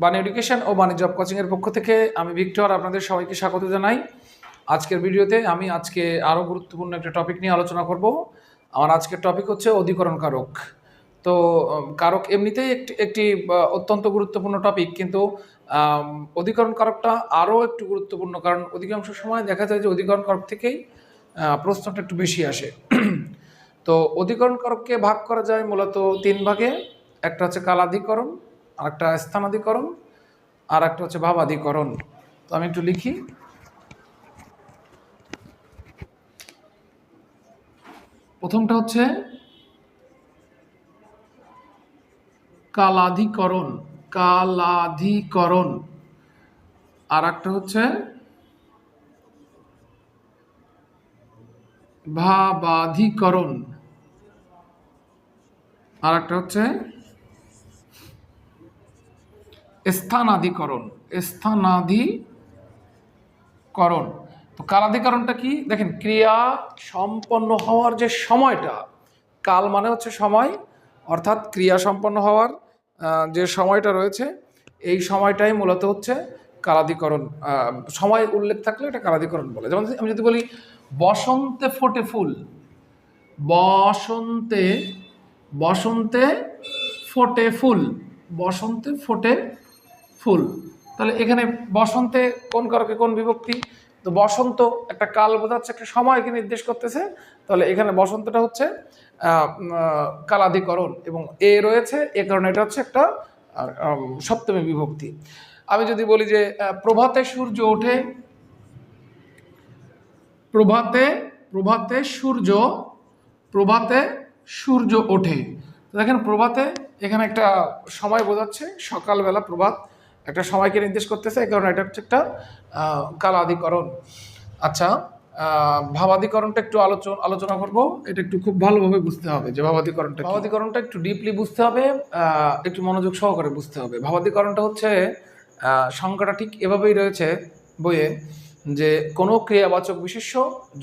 বাণী এডুকেশন ও বাণী জব কোচিংয়ের পক্ষ থেকে আমি ভিক্টর আপনাদের সবাইকে স্বাগত জানাই। আজকের ভিডিওতে আমি আজকে আরও গুরুত্বপূর্ণ একটা টপিক নিয়ে আলোচনা করব। আমার আজকের টপিক হচ্ছে অধিকরণ কারক। তো কারক এমনিতেই একটি একটি অত্যন্ত গুরুত্বপূর্ণ টপিক, কিন্তু অধিকরণ কারকটা আরও একটু গুরুত্বপূর্ণ, কারণ অধিকাংশ সময় দেখা যায় যে অধিকরণ কারক থেকেই প্রশ্নটা একটু বেশি আসে। তো, অধিকরণ কারককে ভাগ করা যায় মূলত তিন ভাগে। একটা হচ্ছে কালাধিকরণ আরেকটা স্থানাধিকরণ আর একটা হচ্ছে ভাবাধিকরণ। তো আমি একটু লিখি। প্রথমটা হচ্ছে কালাধিকরণ কালাধিকরণ। আর একটা হচ্ছে ভাবাধিকরণ। আর একটা হচ্ছে স্থানাধিকরণ স্থানাধিকরণ। তো কালাধিকরণটা কি? দেখেন, ক্রিয়া সম্পন্ন হওয়ার যে সময়টা, কাল মানে হচ্ছে সময়, অর্থাৎ ক্রিয়া সম্পন্ন হওয়ার যে সময়টা রয়েছে, এই সময়টাই মূলত হচ্ছে কালাধিকরণ। সময় উল্লেখ থাকলে এটা কালাধিকরণ বলে। যেমন আমি যদি বলি, বসন্তে ফোটে ফুল, বসন্তে বসন্তে ফোটে ফুল, বসন্তে ফোটে ফুল। তাহলে এখানে বসন্তে কোন কারকে কোন বিভক্তি? তো বসন্ত একটা কাল বোঝাচ্ছে, একটা সময়কে নির্দেশ করতেছে। তাহলে এখানে বসন্তটা হচ্ছে কালাধিকরণ এবং এ রয়েছে, এ কারণে এটা হচ্ছে একটা সপ্তমী বিভক্তি। আমি যদি বলি যে প্রভাতে সূর্য ওঠে, প্রভাতে প্রভাতে সূর্য প্রভাতে সূর্য ওঠে। দেখেন, প্রভাতে এখানে একটা সময় বোঝাচ্ছে, সকালবেলা প্রভাত একটা সময়কে নির্দেশ করতেছে, এই কারণে এটা হচ্ছে একটা কালাধিকরণ। আচ্ছা ভাবাধিকরণটা একটু আলোচনা আলোচনা করব। এটা একটু খুব ভালোভাবে বুঝতে হবে যে ভাবাধিকরণটা। ভাবাধিকরণটা একটু ডিপলি বুঝতে হবে একটু মনোযোগ সহকারে বুঝতে হবে। ভাবাধিকরণটা হচ্ছে সংখ্যাটা ঠিক এভাবেই রয়েছে বইয়ে যে কোনো ক্রিয়াবাচক বিশেষ্য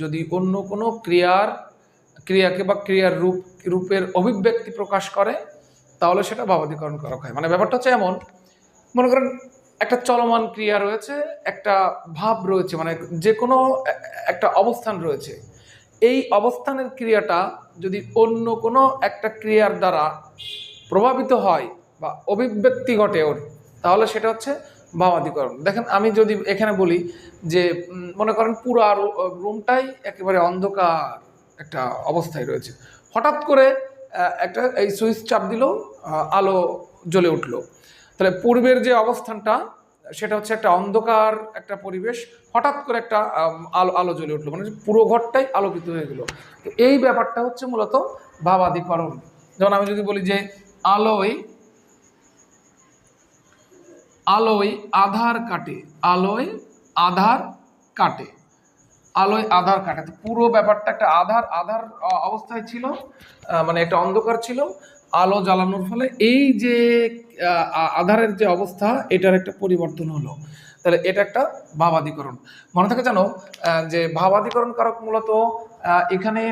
যদি অন্য কোনো ক্রিয়ার, ক্রিয়াকে বা ক্রিয়ার রূপ, রূপের অভিব্যক্তি প্রকাশ করে, তাহলে সেটা ভাবাধিকরণ করা হয়। মানে ব্যাপারটা হচ্ছে এমন মনে করেন একটা চলমান ক্রিয়া রয়েছে, একটা ভাব রয়েছে মানে যে কোনো একটা অবস্থান রয়েছে। এই অবস্থানের ক্রিয়াটা যদি অন্য কোনো একটা ক্রিয়ার দ্বারা প্রভাবিত হয় বা অভিব্যক্তি ঘটে ওর, তাহলে সেটা হচ্ছে ভাবাধিকরণ। দেখেন আমি যদি এখানে বলি যে মনে করেন পুরো রুমটাই একেবারে অন্ধকার একটা অবস্থায় রয়েছে। হঠাৎ করে একটা এই সুইচ চাপ দিল আলো জ্বলে উঠল। তাহলে পূর্বের যে অবস্থানটা, সেটা হচ্ছে একটা অন্ধকার একটা পরিবেশ, হঠাৎ করে একটা আলো আলো জ্বলে উঠল। মানে পুরো ঘরটাই আলোকিত হয়ে গেল। তো এই ব্যাপারটা হচ্ছে মূলত ভাবাধিকরণ যেমন আমি যদি বলি যে আলোয় আলোয় আধার কাটে, আলোয় আধার কাটে, আলোয় আধার কাটে। তো পুরো ব্যাপারটা একটা আধার আধার অবস্থায় ছিল মানে একটা অন্ধকার ছিল। আলো জ্বালানোর ফলে এই যে আধারের যে অবস্থা, এটার একটা পরিবর্তন হলো। তাহলে এটা একটা ভাবাধিকরণ। মনে থাকে জানো যে ভাবাধিকরণ কারক মূলত এখানে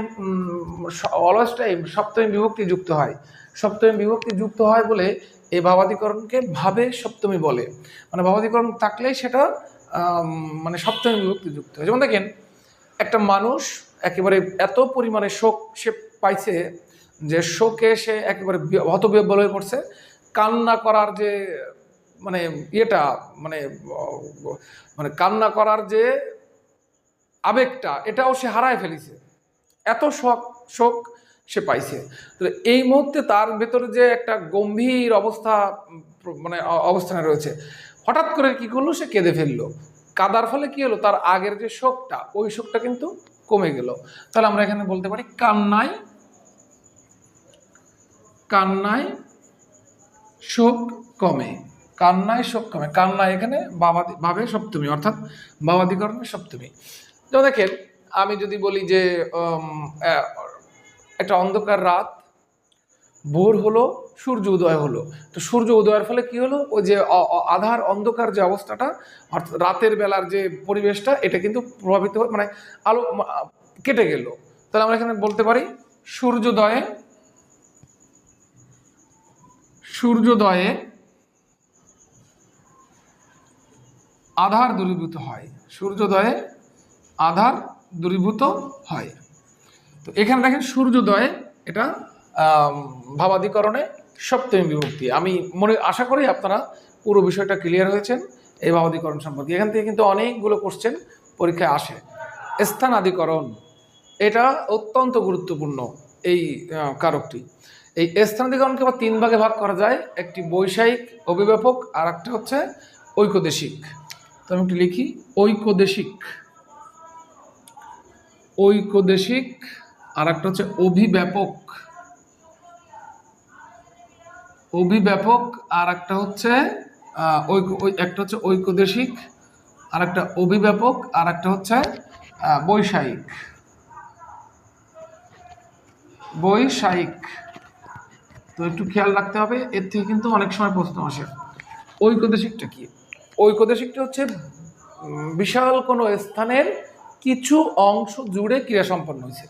অলওয়েজ টাইম সপ্তমী বিভক্তি যুক্ত হয়। সপ্তমী বিভক্তি যুক্ত হয় বলে এই ভাবাধিকরণকে ভাবে সপ্তমী বলে। মানে ভাবাধিকরণ থাকলেই সেটা মানে সপ্তমী বিভক্তি যুক্ত হয়। যেমন দেখেন, একটা মানুষ একেবারে এত পরিমাণে শোক সে পাইছে যে শোকে সে একেবারে হতবিহ্বল হয়ে পড়ছে। কান্না করার যে মানে ইয়েটা মানে মানে কান্না করার যে আবেগটা, এটাও সে হারায় ফেলেছে। এত শোক শোক সে পাইছে। তো এই মুহূর্তে তার ভেতরে যে একটা গম্ভীর অবস্থা মানে অবস্থানে রয়েছে। হঠাৎ করে কি করল? সে কেঁদে ফেলল। কাদার ফলে কি হলো? তার আগের যে শোকটা, ওই শোকটা কিন্তু কমে গেল। তাহলে আমরা এখানে বলতে পারি কান্নায় কান্নায় শোক কমে। কান্নায় শোক কমে। কান্নায় এখানে বাবাদি ভাবে সপ্তমী, অর্থাৎ বাবাদিকরণের সপ্তমী। তো দেখেন, আমি যদি বলি যে একটা অন্ধকার রাত, ভোর হলো, সূর্য উদয় হলো। তো সূর্য উদয়ের ফলে কি হলো? ওই যে আধার, অন্ধকার যে অবস্থাটা, অর্থাৎ রাতের বেলার যে পরিবেশটা, এটা কিন্তু প্রভাবিত মানে আলো কেটে গেল। তাহলে আমরা এখানে বলতে পারি, সূর্যোদয়ে সূর্যোদয়ে আধার দূরীভূত হয়। সূর্যোদয়ে আধার দূরীভূত হয়। তো এখানে দেখেন সূর্যোদয়ে এটা আম, ভাবাদিকরণে সপ্তমী বিভক্তি। আমি মনে আশা করি আপনারা পুরো বিষয়টা ক্লিয়ার হয়েছেন এই ভাবাদিকরণ সম্পর্কে। এখান থেকে কিন্তু অনেকগুলো কোশ্চেন পরীক্ষায় আসে। স্থানাধিকরণ এটা অত্যন্ত গুরুত্বপূর্ণ এই কারকটি। এই স্থানাধিকরণকে আবার তিন ভাগে ভাগ করা যায় একটি বৈষয়িক অভিব্যাপক আর একটা হচ্ছে ঐকদেশিক তো আমি একটু লিখি ঐকদেশিক ঐকদেশিক আর একটা হচ্ছে অভিব্যাপক। অভিব্যাপক আর একটা হচ্ছে আহ, ঐক ওই- একটা হচ্ছে ঐকদেশিক আর একটা অভিব্যাপক আর একটা হচ্ছে বৈষয়িক। বৈষয়িক। তো একটু খেয়াল রাখতে হবে, এর থেকে কিন্তু অনেক সময় প্রশ্ন আসে। ঐকদেশিকটা কি? ঐকদেশিকটা হচ্ছে বিশাল কোনো স্থানের কিছু অংশ জুড়ে ক্রিয়া সম্পন্ন হয়েছে।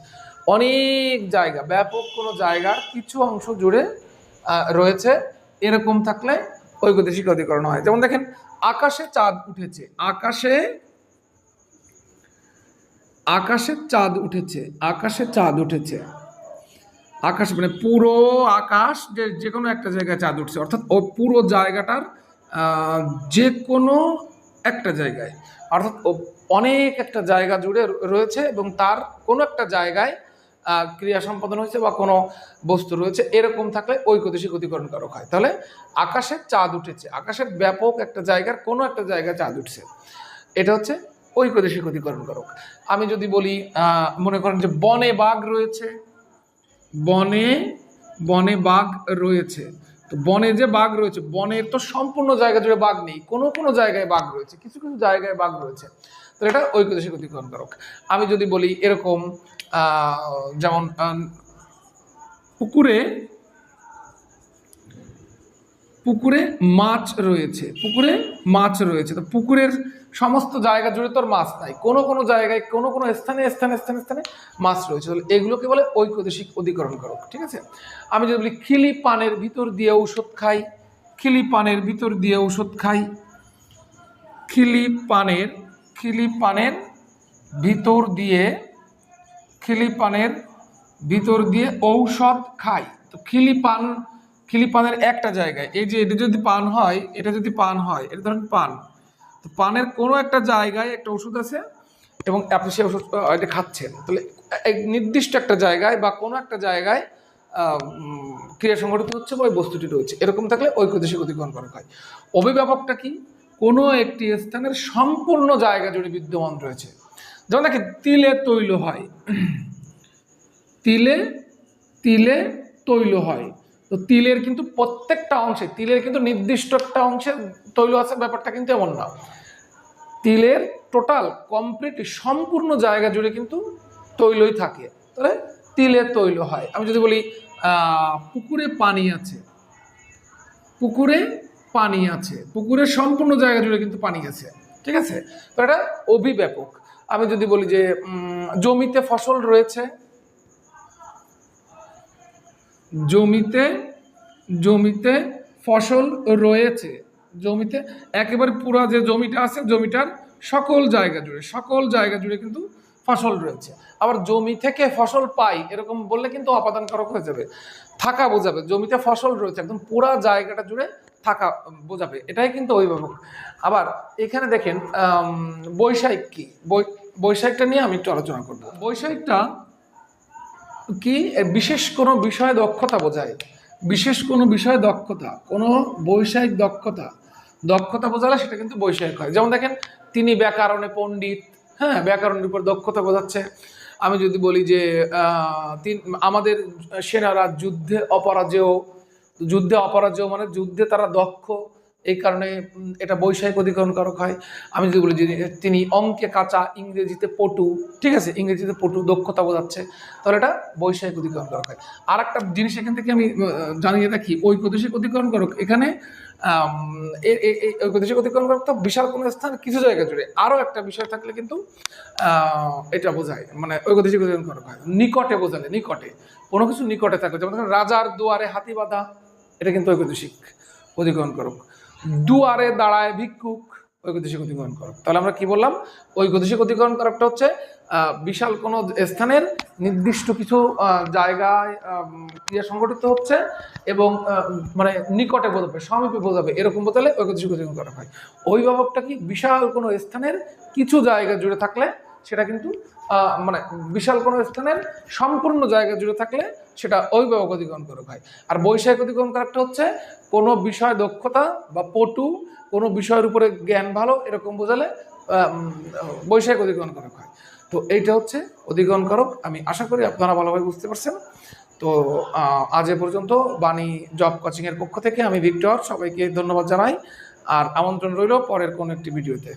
অনেক জায়গা, ব্যাপক কোনো জায়গার কিছু অংশ জুড়ে রয়েছে, এরকম থাকলে ঐকদেশিক অধিকরণ হয়। যেমন দেখেন, আকাশে চাঁদ উঠেছে, আকাশে আকাশে চাঁদ উঠেছে, আকাশে চাঁদ উঠেছে। আকাশ মানে পুরো আকাশ যে যে কোনো একটা জায়গায় চাঁদ উঠছে। অর্থাৎ ও পুরো জায়গাটার যে কোনো একটা জায়গায়। অর্থাৎ ও অনেক একটা জায়গা জুড়ে রয়েছে এবং তার কোনো একটা জায়গায় ক্রিয়া সম্পাদন হয়েছে বা কোনো বস্তু রয়েছে, এরকম থাকলে ঐকদেশিক অধিকরণ কারক হয়। তাহলে আকাশে চাঁদ উঠেছে। আকাশের ব্যাপক একটা জায়গার কোনো একটা জায়গায় চাঁদ উঠছে। এটা হচ্ছে ঐকদেশিক অধিকরণ কারক। আমি যদি বলি মনে করেন যে বনে বাঘ রয়েছে বনে বনে বাঘ রয়েছে। তো বনে যে বাঘ রয়েছে, বনের তো সম্পূর্ণ জায়গা জুড়ে বাঘ নেই, কোনো কোনো জায়গায় বাঘ রয়েছে, কিছু কিছু জায়গায় বাঘ রয়েছে। তো এটা ঐকদেশিক অধিকরণ কারক আমি যদি বলি এরকম যেমন পুকুরে পুকুরে মাছ রয়েছে, পুকুরে মাছ রয়েছে। তো পুকুরের সমস্ত জায়গা জুড়ে তোর মাছ নাই। কোনো কোনো জায়গায়, কোনো কোনো স্থানে স্থানে স্থানে স্থানে মাছ রয়েছে। তাহলে এগুলোকে বলে ঐকদেশিক অধিকরণ করক ঠিক আছে? আমি যদি বলি, খিলি পানের ভিতর দিয়ে ঔষধ খাই, খিলি পানের ভিতর দিয়ে ঔষধ খাই, খিলি পানের খিলি পানের ভিতর দিয়ে, খিলি পানের ভিতর দিয়ে ঔষধ খাই। তো খিলি পান, খিলি পানের একটা জায়গায়, এই যে এটা যদি পান হয়, এটা যদি পান হয়, এটা ধরেন পান। পানের কোনো একটা জায়গায় একটা ওষুধ আছে এবং আপনি সেই ওষুধ এটা খাচ্ছেন। তাহলে নির্দিষ্ট একটা জায়গায় বা কোনো একটা জায়গায় ক্রিয়া সংঘটিত হচ্ছে বা ওই বস্তুটি রয়েছে। এরকম থাকলে ঐকদেশিক অধিকরণ করা হয়। অভিভাবকটা কি? কোনো একটি স্থানের সম্পূর্ণ জায়গা জুড়ে বিদ্যমান রয়েছে। যেমন দেখি তিলে তৈল হয়। তিলে তিলে তৈল হয়। তো তিলের কিন্তু প্রত্যেকটা অংশে, তিলের কিন্তু নির্দিষ্ট একটা অংশে তৈল আছে, ব্যাপারটা কিন্তু এমন না। তিলের টোটাল কমপ্লিট সম্পূর্ণ জায়গা জুড়ে কিন্তু তৈলই থাকে। তাহলে তিলে তৈল হয়। আমি যদি বলি পুকুরে পানি আছে। পুকুরে পানি আছে। পুকুরের সম্পূর্ণ জায়গা জুড়ে কিন্তু পানি আছে। ঠিক আছে? তো এটা অভিব্যাপক। আমি যদি বলি যে জমিতে ফসল রয়েছে জমিতে জমিতে ফসল রয়েছে। জমিতে একেবারে পুরা যে জমিটা আছে, জমিটার সকল জায়গা জুড়ে, সকল জায়গা জুড়ে কিন্তু ফসল রয়েছে। আবার জমি থেকে ফসল পাই, এরকম বললে কিন্তু অপাদান কারক হয়ে যাবে। থাকা বোঝাবে, জমিতে ফসল রয়েছে, একদম পুরা জায়গাটা জুড়ে থাকা বোঝাবে, এটাই কিন্তু অভিভাবক। আবার এখানে দেখেন বৈষয়িক কি? বৈ- বৈষয়িকটা নিয়ে আমি একটু আলোচনা করব। বৈষয়িকটা কি? বিশেষ কোনো বিষয়ে দক্ষতা বোঝায়। বিশেষ কোনো বিষয়ে দক্ষতা, কোনো বৈষয়িক দক্ষতা। দক্ষতা বোঝালে সেটা কিন্তু বৈষয়িক হয়। যেমন দেখেন, তিনি ব্যাকরণে পণ্ডিত হ্যাঁ ব্যাকরণের উপর দক্ষতা বোঝাচ্ছে। আমি যদি বলি যে তিন, আমাদের সেনারা যুদ্ধে অপরাজেয় যুদ্ধে অপরাজেয় মানে যুদ্ধে তারা দক্ষ। এই কারণে এটা বৈষয়িক অধিকরণ কারক হয়। আমি যদি বলি তিনি অঙ্কে কাঁচা, ইংরেজিতে পটু, ঠিক আছে? ইংরেজিতে পটু দক্ষতা বোঝাচ্ছে। তাহলে এটা বৈষয়িক অধিকরণ কারক হয়। আর একটা জিনিস এখান থেকে আমি জানিয়ে রাখি ঐকদেশিক অধিকরণ কারক এখানে ঐকদেশিক অধিকরণ কারক তো বিশাল কোনো স্থান, কিছু জায়গা জুড়ে। আরও একটা বিষয় থাকলে কিন্তু এটা বোঝায়। মানে ঐকদেশিক অধিকরণ কারক হয়। নিকটে বোঝালে, নিকটে। কোনো কিছু নিকটে থাকে। যেমন রাজার দুয়ারে হাতি বাঁধা, এটা কিন্তু ঐকদেশিক অধিকরণ করুক দুয়ারে দাঁড়ায় ভিক্ষুক ঐকদেশিক অধিকরণ করক। তাহলে আমরা কি বললাম? ঐকদেশিক অধিকরণ করকটা হচ্ছে বিশাল কোনো স্থানের নির্দিষ্ট কিছু জায়গায় ক্রিয়া সংগঠিত হচ্ছে এবং মানে নিকটে বোঝাবে, সমীপে বোঝাবে, এরকম বোঝালে ঐকদেশিক অধিকরণ করা হয়। অভিভাবকটা কি বিশাল কোনো স্থানের কিছু জায়গা জুড়ে থাকলে সেটা কিন্তু মানে বিশাল কোনো স্থানের সম্পূর্ণ জায়গা জুড়ে থাকলে সেটা অভিভাবক অধিগ্রহণ করক হয় আর বৈষয়িক অধিকরণ করাটা হচ্ছে কোনো বিষয় দক্ষতা বা পটু, কোনো বিষয়ের উপরে জ্ঞান ভালো, এরকম বোঝালে বৈষয়িক অধিগ্রহণ করক হয় তো এইটা হচ্ছে অধিগ্রহণ করক, আমি আশা করি আপনারা ভালোভাবে বুঝতে পারছেন। তো আজ এ পর্যন্ত বাণী জব কোচিংয়ের পক্ষ থেকে আমি ভিক্টর, সবাইকে ধন্যবাদ জানাই। আর আমন্ত্রণ রইল পরের কোনো একটি ভিডিওতে।